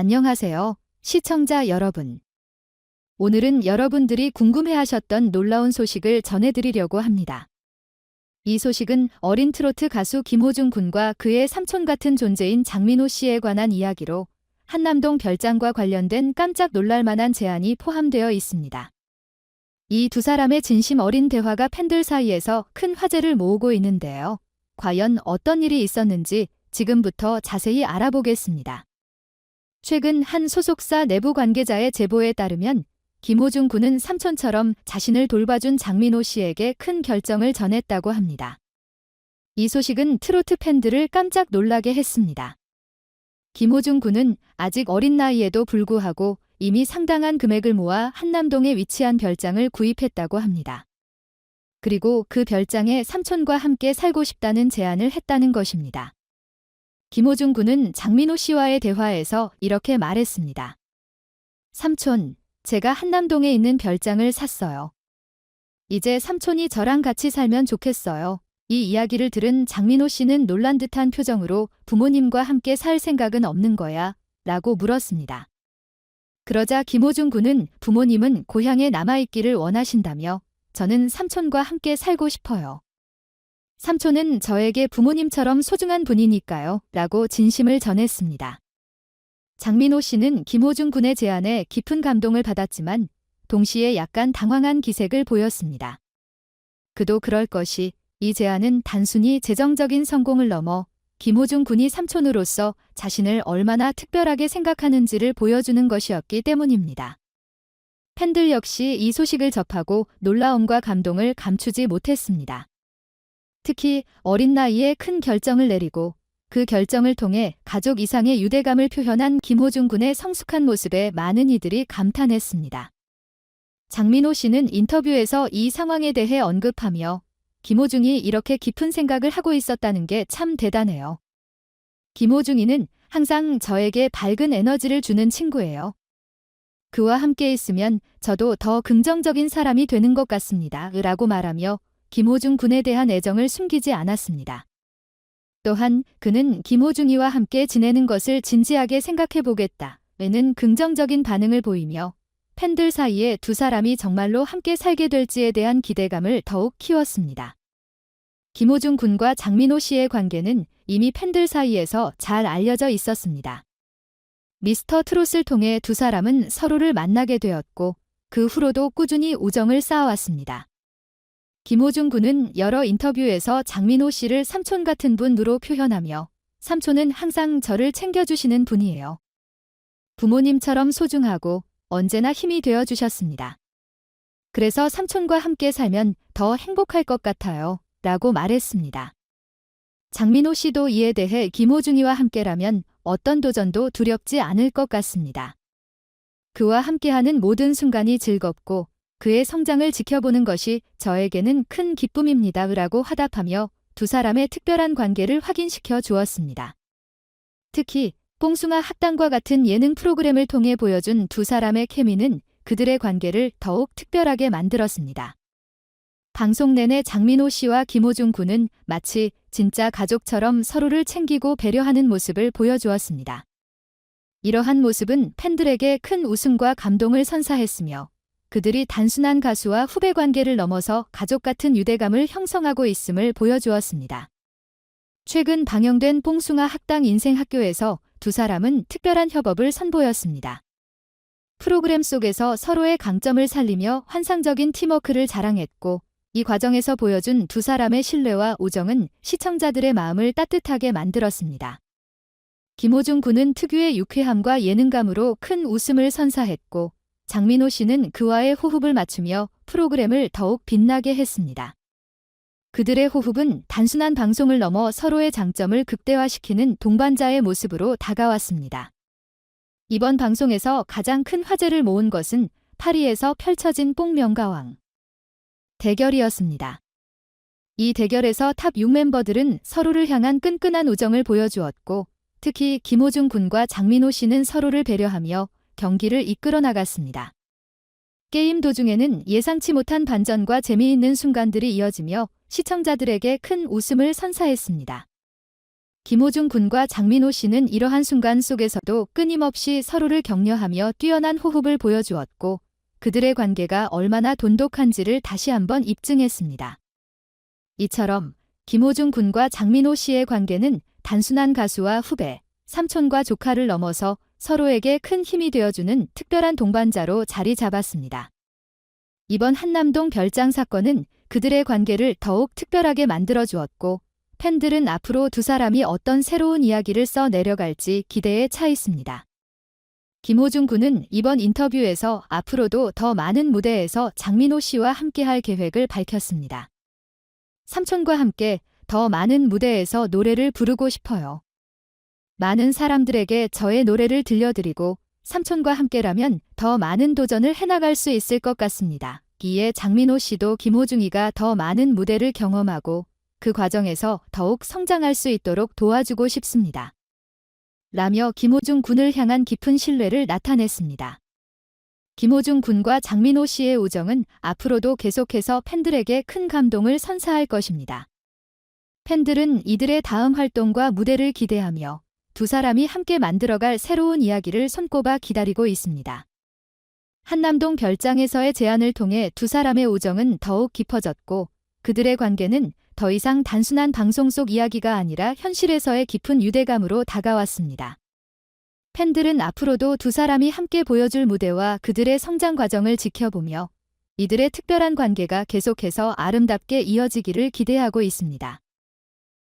안녕하세요, 시청자 여러분. 오늘은 여러분들이 궁금해하셨던 놀라운 소식을 전해드리려고 합니다. 이 소식은 어린 트로트 가수 김호중 군과 그의 삼촌 같은 존재인 장민호 씨에 관한 이야기로 한남동 별장과 관련된 깜짝 놀랄만한 제안이 포함되어 있습니다. 이 두 사람의 진심 어린 대화가 팬들 사이에서 큰 화제를 모으고 있는데요. 과연 어떤 일이 있었는지 지금부터 자세히 알아보겠습니다. 최근 한 소속사 내부 관계자의 제보에 따르면 김호중 군은 삼촌처럼 자신을 돌봐준 장민호 씨에게 큰 결정을 전했다고 합니다. 이 소식은 트로트 팬들을 깜짝 놀라게 했습니다. 김호중 군은 아직 어린 나이에도 불구하고 이미 상당한 금액을 모아 한남동에 위치한 별장을 구입했다고 합니다. 그리고 그 별장에 삼촌과 함께 살고 싶다는 제안을 했다는 것입니다. 김호중 군은 장민호 씨와의 대화에서 이렇게 말했습니다. 삼촌, 제가 한남동에 있는 별장을 샀어요. 이제 삼촌이 저랑 같이 살면 좋겠어요. 이 이야기를 들은 장민호 씨는 놀란 듯한 표정으로 부모님과 함께 살 생각은 없는 거야? 라고 물었습니다. 그러자 김호중 군은 부모님은 고향에 남아있기를 원하신다며 저는 삼촌과 함께 살고 싶어요. 삼촌은 저에게 부모님처럼 소중한 분이니까요. 라고 진심을 전했습니다. 장민호 씨는 김호중 군의 제안에 깊은 감동을 받았지만 동시에 약간 당황한 기색을 보였습니다. 그도 그럴 것이 이 제안은 단순히 재정적인 성공을 넘어 김호중 군이 삼촌으로서 자신을 얼마나 특별하게 생각하는지를 보여주는 것이었기 때문입니다. 팬들 역시 이 소식을 접하고 놀라움과 감동을 감추지 못했습니다. 특히 어린 나이에 큰 결정을 내리고 그 결정을 통해 가족 이상의 유대감을 표현한 김호중 군의 성숙한 모습에 많은 이들이 감탄했습니다. 장민호 씨는 인터뷰에서 이 상황에 대해 언급하며 김호중이 이렇게 깊은 생각을 하고 있었다는 게 참 대단해요. 김호중이는 항상 저에게 밝은 에너지를 주는 친구예요. 그와 함께 있으면 저도 더 긍정적인 사람이 되는 것 같습니다. 라고 말하며 김호중 군에 대한 애정을 숨기지 않았습니다. 또한 그는 김호중이와 함께 지내는 것을 진지하게 생각해 보겠다. 는 긍정적인 반응을 보이며 팬들 사이에 두 사람이 정말로 함께 살게 될지에 대한 기대감을 더욱 키웠습니다. 김호중 군과 장민호 씨의 관계는 이미 팬들 사이에서 잘 알려져 있었습니다. 미스터 트롯을 통해 두 사람은 서로를 만나게 되었고 그 후로도 꾸준히 우정을 쌓아왔습니다. 김호중 군은 여러 인터뷰에서 장민호 씨를 삼촌 같은 분으로 표현하며 삼촌은 항상 저를 챙겨주시는 분이에요. 부모님처럼 소중하고 언제나 힘이 되어 주셨습니다. 그래서 삼촌과 함께 살면 더 행복할 것 같아요. 라고 말했습니다. 장민호 씨도 이에 대해 김호중이와 함께라면 어떤 도전도 두렵지 않을 것 같습니다. 그와 함께하는 모든 순간이 즐겁고 그의 성장을 지켜보는 것이 저에게는 큰 기쁨입니다. 라고 화답하며 두 사람의 특별한 관계를 확인시켜 주었습니다. 특히 뽕숭아 학당과 같은 예능 프로그램을 통해 보여준 두 사람의 케미는 그들의 관계를 더욱 특별하게 만들었습니다. 방송 내내 장민호 씨와 김호중 군은 마치 진짜 가족처럼 서로를 챙기고 배려하는 모습을 보여주었습니다. 이러한 모습은 팬들에게 큰 웃음과 감동을 선사했으며 그들이 단순한 가수와 후배 관계를 넘어서 가족 같은 유대감을 형성하고 있음을 보여주었습니다. 최근 방영된 뽕숭아 학당 인생학교에서 두 사람은 특별한 협업을 선보였습니다. 프로그램 속에서 서로의 강점을 살리며 환상적인 팀워크를 자랑했고 이 과정에서 보여준 두 사람의 신뢰와 우정은 시청자들의 마음을 따뜻하게 만들었습니다. 김호중 군은 특유의 유쾌함과 예능감으로 큰 웃음을 선사했고 장민호 씨는 그와의 호흡을 맞추며 프로그램을 더욱 빛나게 했습니다. 그들의 호흡은 단순한 방송을 넘어 서로의 장점을 극대화시키는 동반자의 모습으로 다가왔습니다. 이번 방송에서 가장 큰 화제를 모은 것은 파리에서 펼쳐진 뽕명가왕 대결이었습니다. 이 대결에서 탑 6 멤버들은 서로를 향한 끈끈한 우정을 보여주었고 특히 김호중 군과 장민호 씨는 서로를 배려하며 경기를 이끌어 나갔습니다. 게임 도중에는 예상치 못한 반전과 재미있는 순간들이 이어지며 시청자들에게 큰 웃음을 선사했습니다. 김호중 군과 장민호 씨는 이러한 순간 속에서도 끊임없이 서로를 격려하며 뛰어난 호흡을 보여주었고 그들의 관계가 얼마나 돈독한지를 다시 한번 입증했습니다. 이처럼 김호중 군과 장민호 씨의 관계는 단순한 가수와 후배, 삼촌과 조카를 넘어서 서로에게 큰 힘이 되어주는 특별한 동반자로 자리 잡았습니다. 이번 한남동 별장 사건은 그들의 관계를 더욱 특별하게 만들어 주었고 팬들은 앞으로 두 사람이 어떤 새로운 이야기를 써 내려갈지 기대에 차 있습니다. 김호중 군은 이번 인터뷰에서 앞으로도 더 많은 무대에서 장민호 씨와 함께할 계획을 밝혔습니다. 삼촌과 함께 더 많은 무대에서 노래를 부르고 싶어요. 많은 사람들에게 저의 노래를 들려드리고 삼촌과 함께라면 더 많은 도전을 해나갈 수 있을 것 같습니다. 이에 장민호 씨도 김호중이가 더 많은 무대를 경험하고 그 과정에서 더욱 성장할 수 있도록 도와주고 싶습니다. 라며 김호중 군을 향한 깊은 신뢰를 나타냈습니다. 김호중 군과 장민호 씨의 우정은 앞으로도 계속해서 팬들에게 큰 감동을 선사할 것입니다. 팬들은 이들의 다음 활동과 무대를 기대하며 두 사람이 함께 만들어갈 새로운 이야기를 손꼽아 기다리고 있습니다. 한남동 별장에서의 제안을 통해 두 사람의 우정은 더욱 깊어졌고 그들의 관계는 더 이상 단순한 방송 속 이야기가 아니라 현실에서의 깊은 유대감으로 다가왔습니다. 팬들은 앞으로도 두 사람이 함께 보여줄 무대와 그들의 성장 과정을 지켜보며 이들의 특별한 관계가 계속해서 아름답게 이어지기를 기대하고 있습니다.